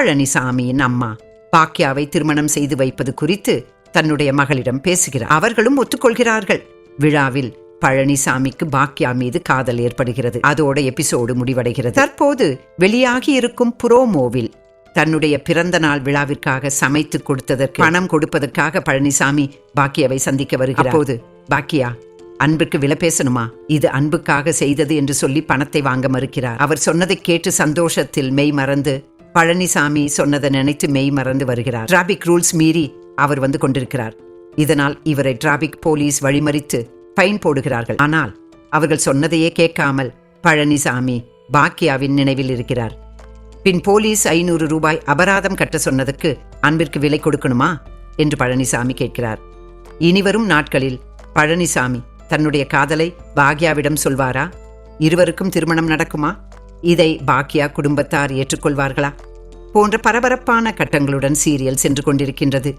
பழனிசாமியின் அம்மா பாக்யாவை திருமணம் செய்து வைப்பது குறித்து தன்னுடைய மகளிடம் பேசுகிறார். அவர்களும் ஒத்துக்கொள்கிறார்கள். விழாவில் பழனிசாமிக்கு பாக்யா மீது காதல் ஏற்படுகிறது. அதோட எபிசோடு முடிவடைகிறது. தற்போது வெளியாகி இருக்கும் புரோமோவில் தன்னுடைய பிறந்த நாள் விழாவிற்காக சமைத்து கொடுத்ததற்கு பணம் கொடுப்பதற்காக பழனிசாமி பாக்கியாவை சந்திக்க வருகிறார். அப்போது பாக்கியா அன்புக்கு விலை பேசணுமா? இது அன்புக்காக செய்தது என்று சொல்லி பணத்தை வாங்க மறுக்கிறார். அவர் சொன்னதை கேட்டு சந்தோஷத்தில் மெய் மறந்து பழனிசாமி சொன்னதை நினைத்து மெய் மறந்து வருகிறார். டிராபிக் ரூல்ஸ் மீறி அவர் வந்து கொண்டிருக்கிறார். இதனால் இவரை டிராபிக் போலீஸ் வழிமறித்து ஃபைன் போடுகிறார்கள். ஆனால் அவர்கள் சொன்னதையே கேட்காமல் பழனிசாமி பாக்கியாவின் நினைவில் இருக்கிறார். பின் போலீஸ் ஐநூறு ரூபாய் அபராதம் கட்ட சொன்னதுக்கு அன்பிற்கு விலை கொடுக்கணுமா? என்று பழனிசாமி கேட்கிறார். இனிவரும் நாட்களில் பழனிசாமி தன்னுடைய காதலை பாக்யாவிடம் சொல்வாரா? இருவருக்கும் திருமணம் நடக்குமா? இதை பாக்யா குடும்பத்தார் ஏற்றுக்கொள்வார்களா? போன்ற பரபரப்பான கட்டங்களுடன் சீரியல் சென்று கொண்டிருக்கின்றது.